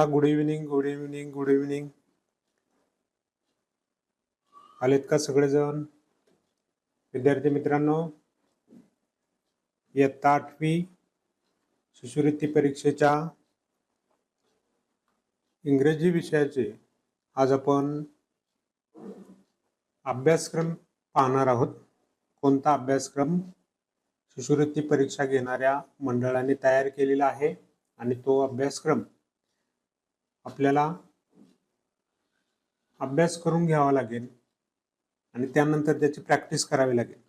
चला good evening good evening good evening आलेत का सगळेजण? विद्यार्थी मित्रांनो इयत्ता आठवी शिष्यवृत्ती परीक्षेच्या इंग्रजी विषयाचे आज आपण अभ्यासक्रम पाहणार आहोत. कोणता अभ्यासक्रम? शिष्यवृत्ती परीक्षा घेणाऱ्या मंडळाने तयार केलेला आहे आणि तो अभ्यासक्रम आपल्याला अभ्यास करून घ्यावा लागेल आणि त्यानंतर त्याची प्रॅक्टिस करावी लागेल.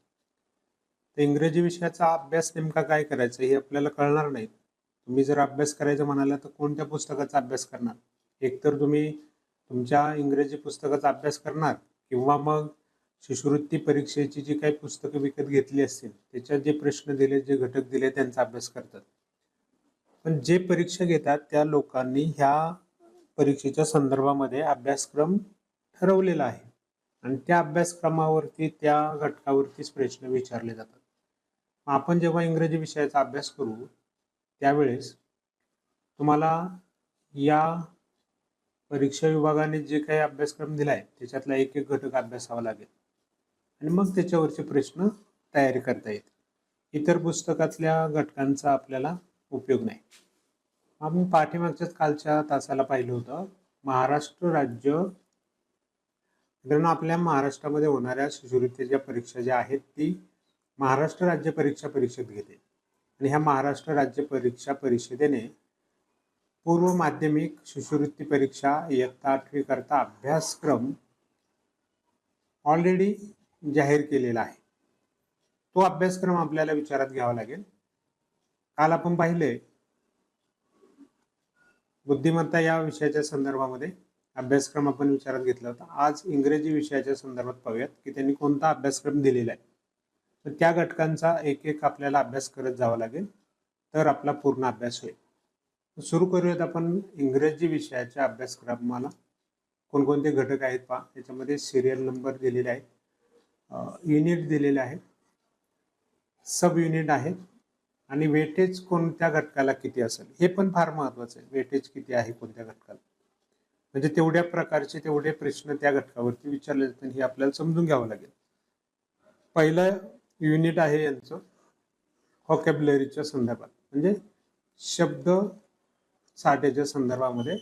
तर इंग्रजी विषयाचा अभ्यास नेमका काय करायचा हे आपल्याला कळणार नाही. तुम्ही जर अभ्यास करायचं म्हणाला तर कोणत्या पुस्तकाचा अभ्यास करणार? एकतर तुम्ही तुमच्या इंग्रजी पुस्तकाचा अभ्यास करणार किंवा मग शिष्यवृत्ती परीक्षेची जी काही पुस्तकं विकत घेतली असतील त्याच्यात जे प्रश्न दिले जे घटक दिले त्यांचा अभ्यास करतात. पण जे परीक्षा घेतात त्या लोकांनी ह्या परीक्षेच्या संदर्भामध्ये अभ्यासक्रम ठरवलेला आहे. आणि त्या अभ्यासक्रमावरती त्या घटकावरतीच प्रश्न विचारले जातात. मग आपण जेव्हा इंग्रजी विषयाचा अभ्यास करू त्यावेळेस तुम्हाला या परीक्षा विभागाने जे काही अभ्यासक्रम दिला आहे त्याच्यातला एक एक घटक अभ्यासावा लागेल. आणि मग त्याच्यावरचे प्रश्न तयारी करता येतील. इतर पुस्तकातल्या घटकांचा आपल्याला उपयोग नाही. आम्ही पाठीमागच्याच कालच्या तासाला पाहिलं होतं. महाराष्ट्र राज्य मित्रांनो आपल्या महाराष्ट्रामध्ये होणाऱ्या शिष्यवृत्तीच्या परीक्षा ज्या आहेत ती महाराष्ट्र राज्य परीक्षा परिषद घेते. आणि ह्या महाराष्ट्र राज्य परीक्षा परिषदेने पूर्व माध्यमिक शिष्यवृत्ती परीक्षा इयत्ता आठवीकरता अभ्यासक्रम ऑलरेडी जाहीर केलेला आहे. तो अभ्यासक्रम आपल्याला विचारात घ्यावा लागेल. काल आपण पाहिले बुद्धिमत्ता या विषयाच्या संदर्भामध्ये अभ्यासक्रम आपण विचारात घेतला होता. आज इंग्रजी विषयाच्या संदर्भात पाहूयात की त्यांनी कोणता अभ्यासक्रम दिलेला आहे. तर त्या घटकांचा एक एक आपल्याला अभ्यास करत जावा लागेल. तर आपला पूर्ण अभ्यास होईल. सुरू करूयात आपण इंग्रजी विषयाच्या अभ्यासक्रमाला. कोणकोणते घटक आहेत पहा. त्याच्यामध्ये सिरियल नंबर दिलेले आहेत. युनिट दिलेले आहेत. सब युनिट आहेत. आणि वेटेज कोणत्या घटकाला किती असेल? हे पण फार महत्वाचं आहे. वेटेज किती आहे कोणत्या घटकाला? म्हणजे तेवढ्या प्रकारचे तेवढे प्रश्न त्या घटकावरती विचारले जातात हे आपल्याला समजून घ्यावं लागेल. पहिलं युनिट आहे यांचं हॉकॅबलरीच्या संदर्भात. म्हणजे शब्द साठ्याच्या संदर्भामध्ये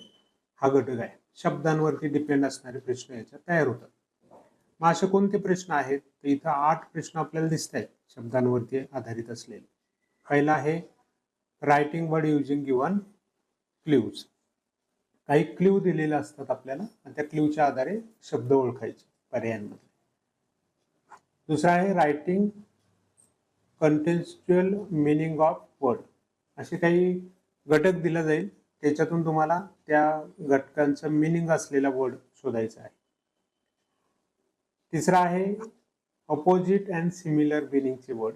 हा घटक आहे. शब्दांवरती डिपेंड असणारे प्रश्न याच्यात तयार होतात. मग असे कोणते प्रश्न आहेत? तर इथं आठ प्रश्न आपल्याला दिसत आहेत शब्दांवरती आधारित असलेले. पहिला आहे. Writing word using given clues काही क्ल्यू दिलेले असतात आपल्याला आणि त्या क्ल्यूच्या आधारे शब्द ओळखायचे पर्यायांमध्ये. दुसरा आहे writing contextual meaning of word असे काही घटक दिला जाईल त्याच्यातून तुम्हाला त्या घटकांचं मिनिंग असलेला वर्ड शोधायचा आहे. तिसरा आहे अपोजिट अँड सिमिलर मिनिंगचे वर्ड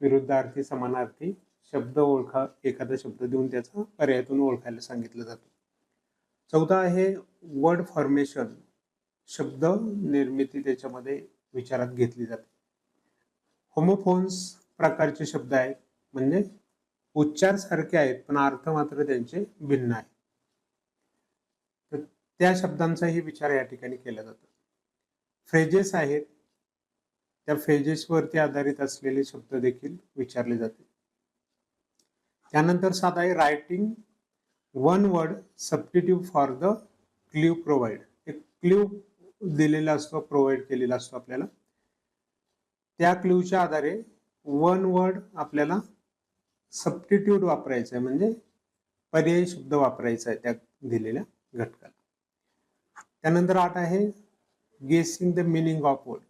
विरुद्धार्थी समानार्थी शब्द ओळखा एखादा शब्द देऊन त्याचा पर्यायातून ओळखायला सांगितलं जातं. चौथा आहे वर्ड फॉर्मेशन शब्द निर्मिती त्याच्यामध्ये विचारात घेतली जाते. होमोफोन्स प्रकारचे शब्द आहेत म्हणजे उच्चार सारखे आहेत पण अर्थ मात्र त्यांचे भिन्न आहे तर त्या शब्दांचाही विचार या ठिकाणी केला जातो. फ्रेजेस आहेत त्या फेजेसवरती आधारित असलेले शब्द देखील विचारले जाते. त्यानंतर साधा आहे writing one word substitute for the clue provide एक क्ल्यू दिलेला असतो प्रोव्हाइड केलेला असतो आपल्याला. त्या क्ल्यूच्या आधारे वन वर्ड आपल्याला सबस्टिट्यूट वापरायचं आहे म्हणजे पर्यायी शब्द वापरायचा आहे त्या दिलेल्या घटकाला. त्यानंतर आठ आहे guessing the meaning of word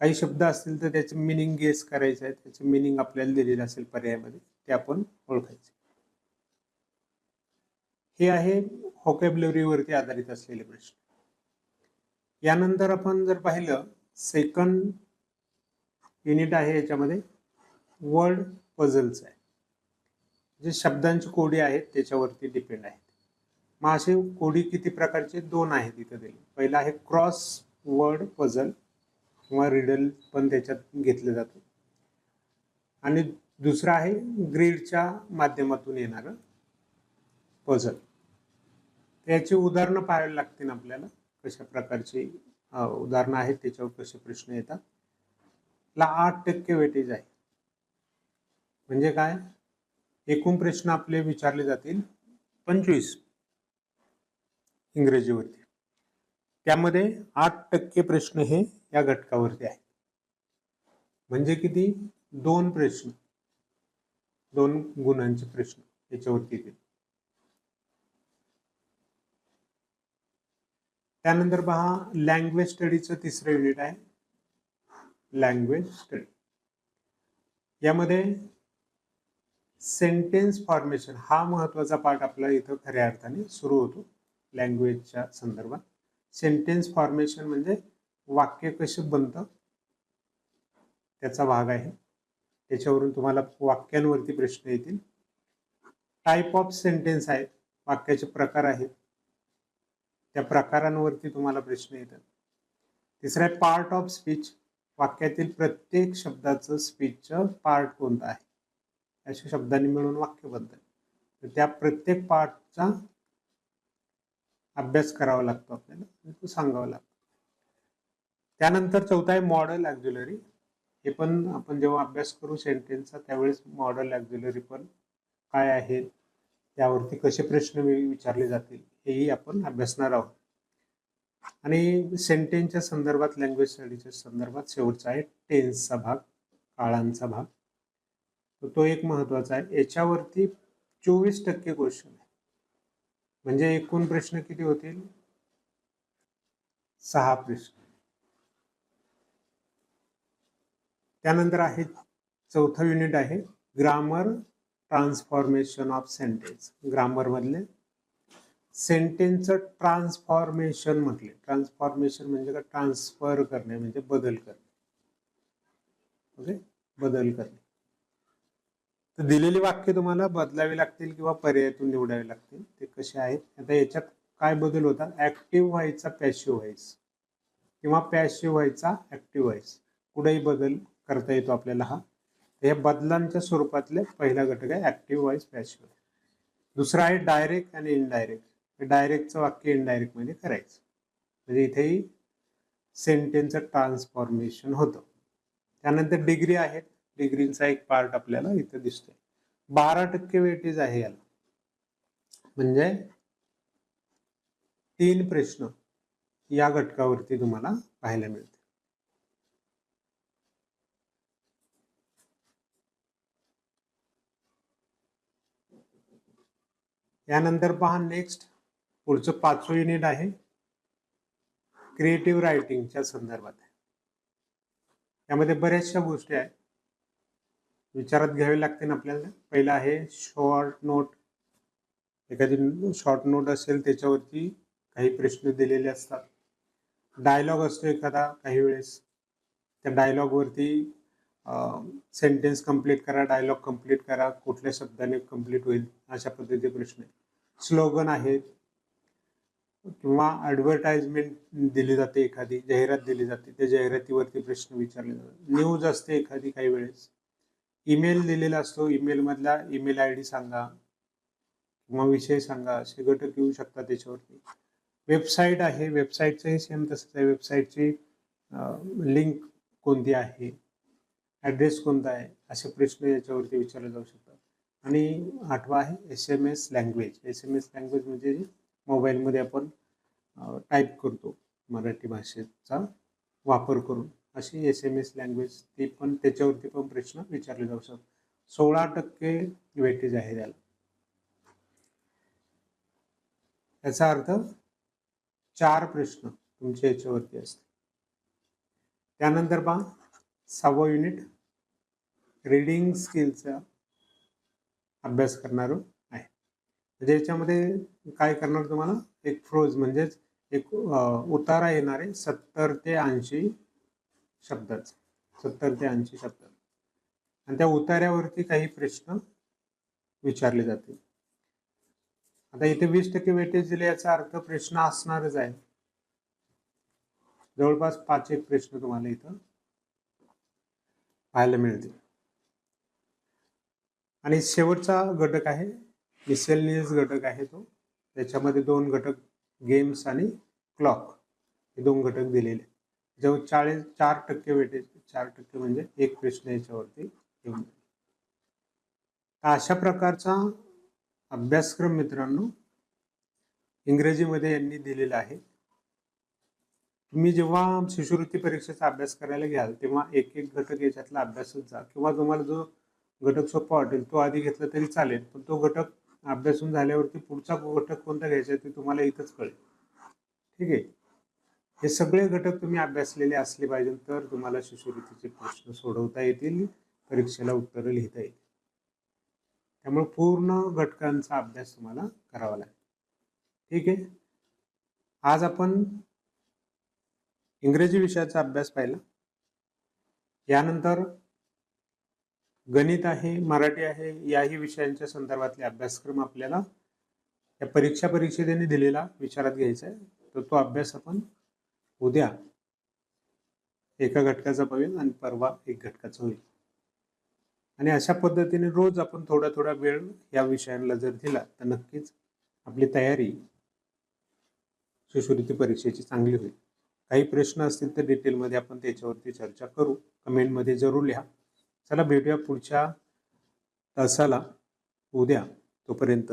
काही शब्द असतील तर त्याचं मिनिंग गेस करायचं आहे. त्याचं मिनिंग आपल्याला दिलेलं असेल पर्यायामध्ये ते आपण ओळखायचे. हे आहे हॉकॅबलरीवरती आधारित असलेले प्रश्न. यानंतर आपण जर पाहिलं सेकंड युनिट आहे याच्यामध्ये वर्ड पझल्स आहे. जे शब्दांची कोडी आहेत त्याच्यावरती डिपेंड आहेत. मग असे कोडी किती प्रकारचे? दोन आहेत इथं दिले पहिला आहे क्रॉस वर्ड पझल किंवा रिडल पण त्याच्यात घेतलं जातं. आणि दुसरं आहे ग्रीडच्या माध्यमातून येणारं पझल याची उदाहरणं पाहायला लागतील आपल्याला कशा प्रकारची उदाहरणं आहेत त्याच्यावर कसे प्रश्न येतात. ला आठ टक्के वेटेज आहे. म्हणजे काय? एकूण प्रश्न आपले विचारले जातील पंचवीस इंग्रजीवरती. त्यामध्ये आठ टक्के प्रश्न हे या घटकावरती आहेत. म्हणजे किती? दोन प्रश्न. दोन गुणांचे प्रश्न याच्यावरती येतील. त्यानंतर पहा लँग्वेज स्टडीचं तिसरं युनिट आहे. लँग्वेज स्टडी यामध्ये सेंटेन्स फॉर्मेशन हा महत्त्वाचा पार्ट आपला इथं खऱ्या अर्थाने सुरू होतो. लँग्वेजच्या संदर्भात. सेंटेन्स फॉर्मेशन म्हणजे वाक्य कसे बनतं त्याचा भाग आहे. त्याच्यावरून तुम्हाला वाक्यांवरती प्रश्न येतील. टाईप ऑफ सेंटेन्स आहेत वाक्याचे प्रकार आहेत. त्या प्रकारांवरती तुम्हाला प्रश्न येतात. तिसरं आहे पार्ट ऑफ स्पीच वाक्यातील प्रत्येक शब्दाचं स्पीचचं पार्ट कोणतं आहे? अशा शब्दांनी मिळून वाक्य बनतं. तर त्या प्रत्येक पार्टचा अभ्यास करावा लागतो आपल्याला. तो सांगावा लागतो. त्यानंतर चौथा आहे मॉडल ॲक्झुलरी हे पण आपण जेव्हा अभ्यास करू सेंटेन्सचा त्यावेळेस मॉडल ॲक्झुलरी पण काय आहेत त्यावरती कसे प्रश्न विचारले जातील हेही आपण अभ्यासणार आहोत. आणि सेंटेन्सच्या संदर्भात लँग्वेज स्टडीच्या संदर्भात शेवटचा आहे टेन्सचा भाग काळांचा भाग. तो एक महत्त्वाचा आहे. याच्यावरती चोवीस टक्के क्वेश्चन आहे. म्हणजे एकूण प्रश्न किती होतील? सहा प्रश्न त्यानंतर आहे चौथं युनिट आहे grammar transformation of sentence grammar मधले. सेंटेन्सचं ट्रान्सफॉर्मेशन म्हटले. ट्रान्सफॉर्मेशन म्हणजे का ट्रान्सफर करणे म्हणजे बदल करणे. ओके बदल करणे. तर दिलेली वाक्य तुम्हाला बदलावी लागतील किंवा पर्यायातून निवडावे लागतील. ते कसे आहेत? आता याच्यात काय बदल होतात? ऍक्टिव्ह व्हायचा पॅशिव्ह व्हायचं. किंवा पॅसिव्ह व्हायचा ॲक्टिव्ह व्हायचा. कुठेही बदल करता येतो आपल्याला हा. हे या बदलांच्या स्वरूपातले पहिला घटक आहे ॲक्टिव्ह व्हाईस पॅसिव्ह दुसरा आहे डायरेक्ट आणि इनडायरेक्ट डायरेक्टचं वाक्य इनडायरेक्टमध्ये करायचं. म्हणजे इथेही सेंटेन्सचं ट्रान्सफॉर्मेशन होतं. त्यानंतर डिग्री आहेत. डिग्रीचा एक पार्ट आपल्याला इथं दिसतोय. बारा टक्के वेटेज आहे याला. म्हणजे तीन प्रश्न. या घटकावरती तुम्हाला पाहायला मिळते. यानंतर पहा नेक्स्ट पुढचं पाचवं युनिट आहे. क्रिएटिव्ह रायटिंगच्या संदर्भात आहे. यामध्ये बऱ्याचशा गोष्टी आहेत. विचारात घ्यावे लागतील आपल्याला. पहिलं आहे शॉर्ट नोट एखादी शॉर्ट नोट असेल त्याच्यावरती काही प्रश्न दिलेले असतात. डायलॉग असतो एखादा काही वेळेस. त्या डायलॉगवरती सेंटेन्स कंप्लीट करा डायलॉग कंप्लीट करा कुठल्या शब्दाने कंप्लीट होईल अशा पद्धतीचे प्रश्न आहेत. स्लोगन आहेत किंवा ॲडव्हर्टाइजमेंट दिली जाते एखादी जाहिरात दिली जाते त्या जाहिरातीवरती प्रश्न विचारले जातात. न्यूज असते एखादी काही वेळेस. ईमेल दिलेला असतो ईमेलमधला ईमेल आय डी सांगा. किंवा विषय सांगा असे घटक येऊ शकतात त्याच्यावरती. वेबसाईट आहे वेबसाईटचंही सेम तसंच आहे. वेबसाईटची लिंक कोणती आहे? ॲड्रेस कोणता आहे? असे प्रश्न याच्यावरती विचारले जाऊ शकतात. आणि आठवा आहे S M S language S M S language म्हणजे मोबाईलमध्ये आपण टाईप करतो मराठी भाषेचा वापर करून. अशी एस एम एस लँग्वेज ती पण त्याच्यावरती पण प्रश्न विचारले जाऊ शकतात. सोळा टक्के वेटेज आहे त्याला. याचा अर्थ चार प्रश्न तुमच्या याच्यावरती असते त्यानंतर पहा सहावं युनिट रीडिंग स्किलचा अभ्यास करणार आहे. म्हणजे याच्यामध्ये काय करणार तुम्हाला? एक फ्रोज म्हणजेच एक उतारा येणार आहे सत्तर ते ऐंशी शब्दाचा. सत्तर ते ऐंशी शब्दात आणि त्या उतार्यावरती काही प्रश्न विचारले जातील. आता इथे वीस टक्के वेटेज दिले याचा अर्थ प्रश्न असणारच आहे. जवळपास पाच एक प्रश्न तुम्हाला इथं पाहायला मिळतील. आणि शेवटचा घटक आहे मिसेलनियस घटक आहे तो. त्याच्यामध्ये दोन घटक गेम्स आणि क्लॉक हे दोन घटक दिलेले. जवळ चाळीस चार टक्के वेटेज चार टक्के म्हणजे एक प्रश्न याच्यावरती येऊन जाईल. तर अशा प्रकारचा अभ्यासक्रम मित्रांनो इंग्रजीमध्ये यांनी दिलेला आहे. तुम्ही जेव्हा शिष्यवृत्ती परीक्षेचा अभ्यास करायला घ्याल तेव्हा एक एक घटक याच्यातला अभ्यासच जा. किंवा तुम्हाला जो घटक सोपा वाटेल तो आधी घेतला तरी चालेल पण तो घटक अभ्यासून झाल्यावरती पुढचा घटक कोणता घ्यायचा आहे ते तुम्हाला इथंच कळेल. ठीक आहे? हे सगळे घटक तुम्ही अभ्यासलेले असले पाहिजे तर तुम्हाला शिष्यवृत्तीचे प्रश्न सोडवता येतील परीक्षेला उत्तरं लिहिता येतील. त्यामुळे पूर्ण घटकांचा अभ्यास तुम्हाला करावा लागेल. ठीक आहे? आज आपण इंग्रजी विषयाचा अभ्यास पाहिला. यानंतर गणित आहे मराठी आहे याही विषयांच्या संदर्भातले अभ्यासक्रम आपल्याला या परीक्षा परिषदेने दिलेला विचारात घ्यायचा आहे. तर तो अभ्यास आपण उद्या एका घटकाचा पाहूया आणि परवा एक घटकाचा होईल. आणि अशा पद्धतीने रोज आपण थोडा थोडा वेळ या विषयांना जर दिला तर नक्कीच आपली तयारी शिष्यवृत्ती परीक्षेची चांगली होईल. काही प्रश्न असतील तर डिटेलमध्ये आपण त्याच्यावरती चर्चा करू. कमेंटमध्ये जरूर लिहा. चला भेटूया पुढच्या तासाला. उद्या तोपर्यंत